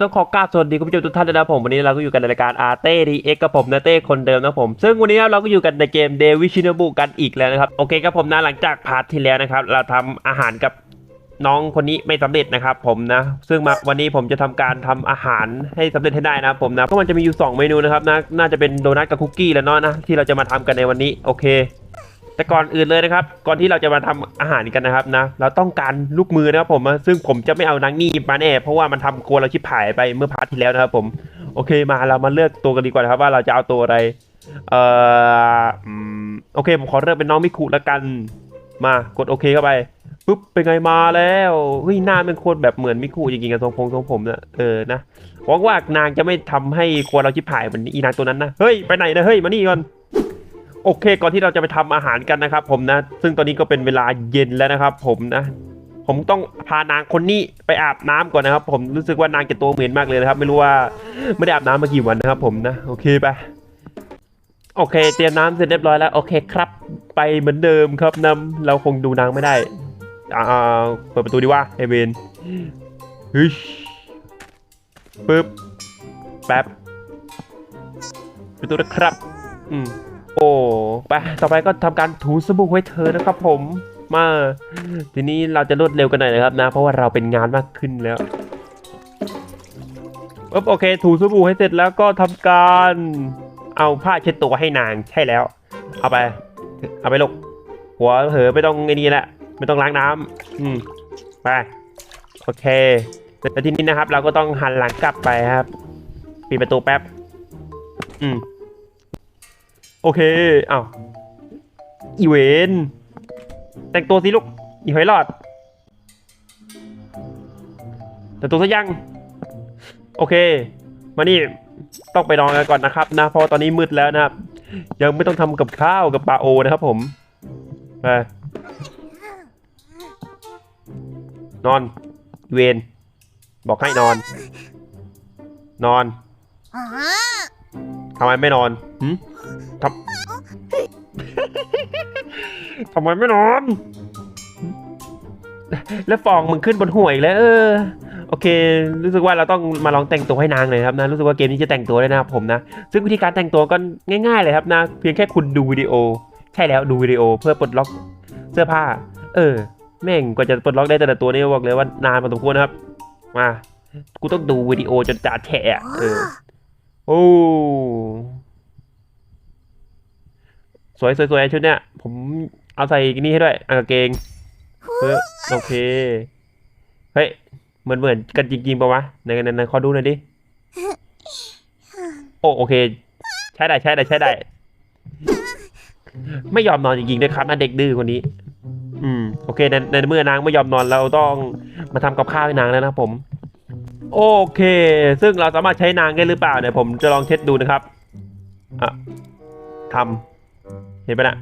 ต้องขอกราบสวัสดีคุณผู้ชมทุกท่านด้วยนะผมวันนี้เราก็อยู่กันในรายการอาร์เต้ดีเอ็กกับผมนะเต้คนเดิมนะผม ซึ่งวันนี้เราก็อยู่กันในเกมเดวิชินบุกันอีกแล้วนะครับโอเคครับผมนะหลังจากพาร์ทที่แล้วนะครับ เราทำอาหารกับน้องคนนี้ไม่สำเร็จนะครับผมนะ ซึ่งมาวันนี้ผมจะทำการทำอาหารให้สำเร็จให้ได้นะผมนะก็มันจะมีอยู่ 2 เมนูนะครับนะน่าจะเป็นโดนัทกับคุกกี้แล้วเนาะนะที่เราจะมาทำกันในวันนี้โอเค แต่ก่อนอื่นเลยนะครับ ก่อนที่เราจะมาทำอาหารกันนะครับนะ เราต้องการลูกมือนะครับผม ซึ่งผมจะไม่เอานางนี่มาแน่เพราะว่ามันทำกลัวเราชิบหายไปเมื่อพาร์ทที่แล้วนะครับผม โอเคมาเรามาเลือกตัวกันดีกว่านะครับ ว่าเราจะเอาตัวอะไร เอ่อโอเคผมขอเลือกเป็นน้องมิคุแล้วกัน มากดโอเคเข้าไปปุ๊บเป็นไงมาแล้วเฮ้ยหน้าเป็นโคตรแบบเหมือนมิคุจริงๆกับทรงผมทรงผมเนี่ยเออนะหวังว่านางจะไม่ทำให้ครัวเราชิบหายเหมือนอีนางตัวนั้นนะเฮ้ยไปไหนนะเฮ้ยมานี่ก่อน โอเค ก่อนที่เราจะไปทำอาหารกันนะครับ ผมนะ ซึ่งตอนนี้ก็เป็นเวลาเย็นแล้วนะครับ ผมนะ ผมต้องพานางคนนี้ไปอาบน้ำก่อนนะครับ ผมรู้สึกว่านางจะตัวเหม็นมากเลยนะครับ ไม่รู้ว่าไม่ได้อาบน้ำมากี่วันนะครับ ผมนะโอเคไปโอเค เตรียมน้ำเสร็จเรียบร้อยแล้วโอเคครับ ไปเหมือนเดิมครับนำเราคงดูนางไม่ได้อ่าเปิดประตูดีว่าเอเวนฮึชปึ๊บแป๊บประตูนะครับ อืม โอ้ไปต่อไปก็ทำการถูสบู่ให้เธอนะครับผมมาทีนี้เราจะรวดเร็วกันหน่อยนะครับนะ เพราะว่าเราเป็นงานมากขึ้นแล้วอ๊บโอเค ถูสบู่ให้เสร็จแล้วก็ทำการเอาผ้าเช็ดตัวให้นางใช่แล้ว เอาไป เอาไปลูกหัวเหอะไม่ต้องไอ้นี่แหละไม่ต้องล้างน้ำอืมไปโอเคแล้วทีนี้นะครับ เราก็ต้องหันหลังกลับไปครับ ปิดประตูแป๊บ อืม โอเคอ้าวอีเวนแต่งตัวสิลูกอีหอยหลอด แต่งตัวซะยัง โอเค มานี่ต้องไปนอนกันก่อนนะครับนะเพราะว่าตอนนี้มืดแล้วนะครับ ยังไม่ต้องทำกับข้าวกับปลาโอนะครับผมไปนอนอีเวนบอกให้นอน นอนทำไมไม่นอนหืม ทำทำไมไม่นอน แล้วฟองมึงขึ้นบนหัวอีกแล้วเออโอเค รู้สึกว่าเราต้องมาลองแต่งตัวให้นางเลยครับนะ รู้สึกว่าเกมนี้จะแต่งตัวได้นะครับผมนะ ซึ่งวิธีการแต่งตัวก็ง่าย ๆ เลยครับนะ เพียงแค่คุณดูวิดีโอ ใช่แล้วดูวิดีโอเพื่อปลดล็อกเสื้อผ้า เออ แม่งกว่าจะปลดล็อกได้แต่ละตัวนี่บอกเลยว่านานพอสมควรนะครับ มา กูต้องดูวิดีโอจนจ่าแฉะเออ โอ้ สวยสวยสวยชุดเนี้ย ผมเอาใส่นี่ให้ด้วยอกางเกงเออโอเค เฮ้ย เหมือนเหมือนกันจริงๆปะวะไหนไหนไหนขอดูหน่อยดิ โอ้โอเค ใช้ได้ใช้ได้ใช้ได้ ไม่ยอมนอนจริงๆด้วยครับนะเด็กดื้อคนนี้ อืมโอเคในในเมื่อนางไม่ยอมนอนเราต้องมาทำกับข้าวให้นางแล้วนะผม โอเค ซึ่งเราสามารถใช้นางได้หรือเปล่าเนี่ยผมจะลองเช็ดดูนะครับ อะทำ เห็นปะน่ะ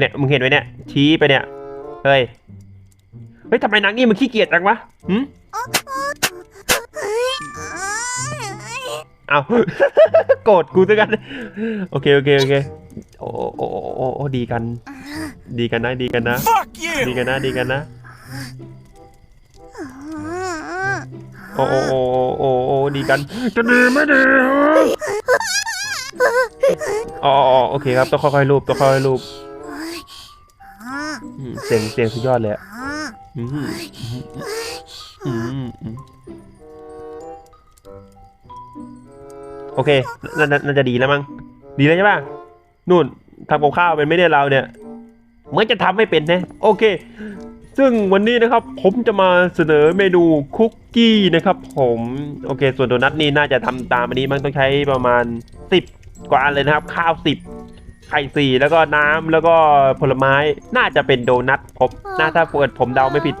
เนี่ยมึงเห็นไหมเนี่ยชี้ไปเนี่ยเฮ้ยเฮ้ยทำไมนางนี่มันขี้เกียจจังวะหืมเอาโกรธกูซะกันโอเคโอเคโอเคโอ้โอ้โอ้โอ้ดีกัน ดีกันนะดีกันนะดีกันนะดีกันนะโอ้โอ้โอ้โอ้ดีกันจะดีไม่ดี อ๋อโอเคครับต้องค่อยๆรูปต้องค่อยๆรูปอืมเสียงเสียงสุดยอดเลยอะอืมอืมอืมโอเคน่าน่าน่าจะดีแล้วมั้งดีแล้วใช่ป่ะนู่นทำกับข้าวเป็นไม่เนี่ยเราเนี่ยเหมือนจะทำไม่เป็นนะโอเค ซึ่งวันนี้นะครับผมจะมาเสนอเมนูคุกกี้นะครับ ผม โอเค ส่วนโดนัทนี่น่าจะทำตามอันนี้มันต้องใช้ประมาณสิบ กว่าอันเลยนะครับ ข้าวสิบไข่สี่แล้วก็น้ำแล้วก็ผลไม้น่าจะเป็นโดนัทผมน่าถ้าเปิดผมเดาไม่ผิด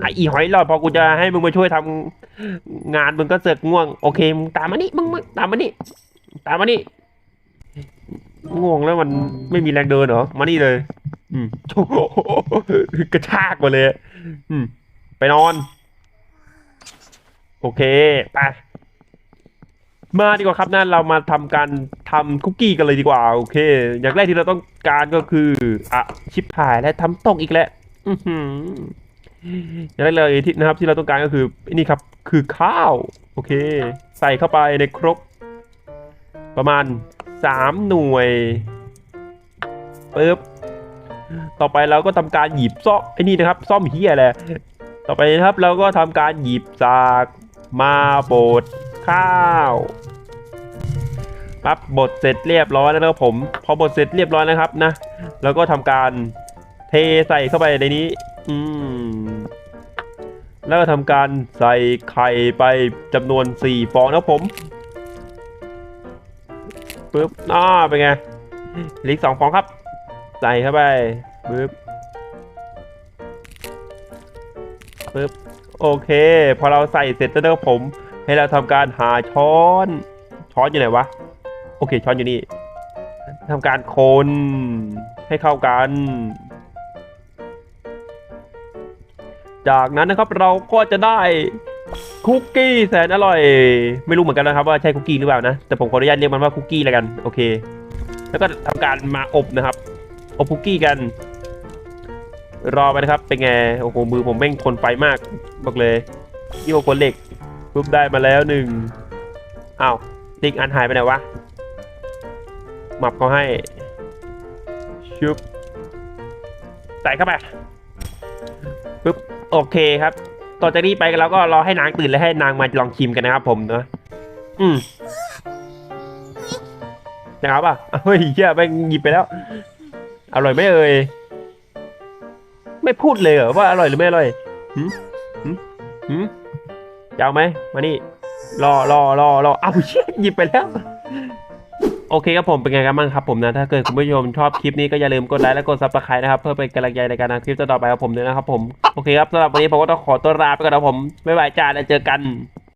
ไออีหอยหลอดพอกูจะให้มึงมาช่วยทำงานมึงก็เสือกง่วง โอเคมึงตามมานี่มึงมึงตามมานี่ตามมานี่ง่วงแล้วมันไม่มีแรงเดินเหรอมานี่เลย อืมโอ้โหกระชากมาเลย อืม ไปนอน โอเคไป มาดีกว่าครับนั่นเรามาทำการทำคุกกี้กันเลยดีกว่า โอเค อย่างแรกที่เราต้องการก็คืออะชิปหายและทำตกอีกแล้วอย่างแรกเลยที่นะครับ ที่เราต้องการก็คือนี่ครับ คือข้าว โอเค ใส่เข้าไปในครก ประมาณสามหน่วยปึ๊บต่อไปเราก็ทำการหยิบซ่อมไอ้นี่นะครับ ซ่อมเฮียแหละต่อไปนะครับเราก็ทำการหยิบจากมาโบด ข้าวปั๊บบดเสร็จเรียบร้อยแล้วนะครับผม พอบดเสร็จเรียบร้อยนะครับนะ แล้วก็ทำการเทใส่เข้าไปในนี้ อืม แล้วก็ทำการใส่ไข่ไปจำนวน4ฟองนะผมปึ๊บอ้าเป็นไงลืออีกสองฟองครับ ใส่เข้าไปปึ๊บปึ๊บโอเค พอเราใส่เสร็จแล้วนะครับผม ให้เราทำการหาช้อน ช้อนอยู่ไหนวะ โอเค ช้อนอยู่นี่ทำการคนให้เข้ากัน จากนั้นนะครับเราก็จะได้คุกกี้แสนอร่อย ไม่รู้เหมือนกันนะครับว่าใช่คุกกี้หรือเปล่านะ แต่ผมขออนุญาตเรียกมันว่าคุกกี้แล้วกัน โอเค แล้วก็ทำการมาอบนะครับ อบคุกกี้กัน รอไปนะครับ เป็นไง โอ้โห มือผมแม่งทนไฟมาก บอกเลย นี่ว่าคนเหล็ก ปุ๊บได้มาแล้วหนึ่งอ้าวติ๊กอันหายไปไหนวะหมับเขาให้ชุบใส่เข้าไปปุ๊บโอเคครับ ต่อจากนี้ไปเราก็รอให้นางตื่นแล้วให้นางมาลองชิมกันนะครับผมเนาะอืมนะครับอะเฮ้ยเฮียแม่งหยิบไปแล้ว อร่อยไหมเอ่ยไม่พูดเลยเหรอว่าอร่อยหรือไม่อร่อยหืมหืมหืม จะเอาไหมมานี่รอรอรอรอเอาเชี่ยหยิบไปแล้ว โอเคครับผมเป็นไงกันบ้างครับผมนะ ถ้าเกิดคุณผู้ชมชอบคลิปนี้ก็อย่าลืมกดไลค์และกดซับสไครต์นะครับ เพื่อเป็นกำลังใจในการทำคลิปต่อไปของผมด้วยนะครับผม โอเคครับสำหรับวันนี้ผมก็ต้องขอตัวลาไปก่อนนะผมบ๊ายบายจ้าแล้วเจอกัน